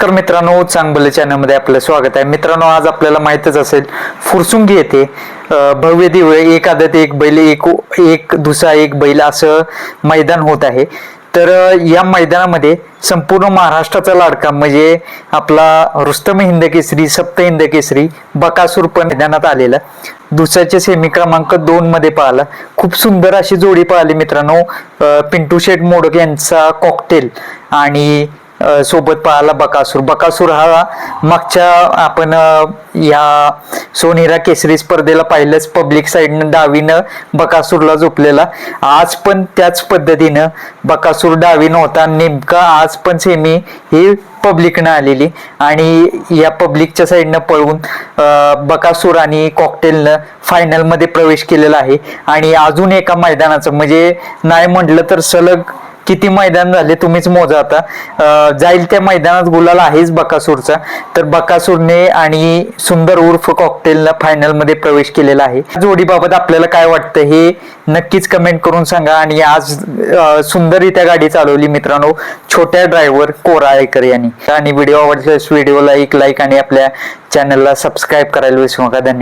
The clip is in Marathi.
तर मित्रांनो चांगलं चॅनलमध्ये आपलं स्वागत आहे. मित्रांनो आज आपल्याला माहीतच असेल फुरसुंगी येथे भव्य दिव्य एक आदत एक बैल एक एक दुसरा एक बैल असं मैदान होत आहे. तर या मैदानामध्ये संपूर्ण महाराष्ट्राचा लाडका म्हणजे आपला रुस्तम हिंद केसरी सप्त हिंद केसरी बकासूर पण मैदानात आलेला. दुसऱ्याचे सेमी क्रमांक दोन मध्ये पाहिला. खूप सुंदर अशी जोडी पाहिली मित्रांनो. पिंटू शेठ मोडक यांचा कॉकटेल आणि सोबत पाहायला बकासूर. बकासूर हा मागच्या आपण या सोनेरा केसरी स्पर्धेला पाहिलंच. पब्लिक साईडनं डावीनं बकासूरला झोपलेला. आज पण त्याच पद्धतीनं बकासूर डावीनं होता नेमका आज पण सेमी ही पब्लिकनं आलेली. आणि या पब्लिकच्या साईडनं पळून बकासूर आणि कॉकटेलनं फायनलमध्ये प्रवेश केलेला आहे. आणि अजून एका मैदानाचं म्हणजे नाही म्हटलं तर सलग किती मैदान झाले तुम्हीच मोजा आता. जाईल त्या मैदानात गुलाल आहेच बकासूरचा. तर बकासूरने आणि सुंदर उर्फ कॉकटेलनं फायनलमध्ये प्रवेश केलेला आहे. जोडीबाबत आपल्याला काय वाटतं हे नक्कीच कमेंट करून सांगा. आणि आज सुंदररित्या गाडी चालवली मित्रांनो. छोट्या ड्रायव्हर कोराळेकर यांनी. आणि व्हिडिओ आवडल्यास व्हिडिओला एक लाईक आणि आपल्या चॅनलला सबस्क्राईब करायला विसरू नका. धन्यवाद.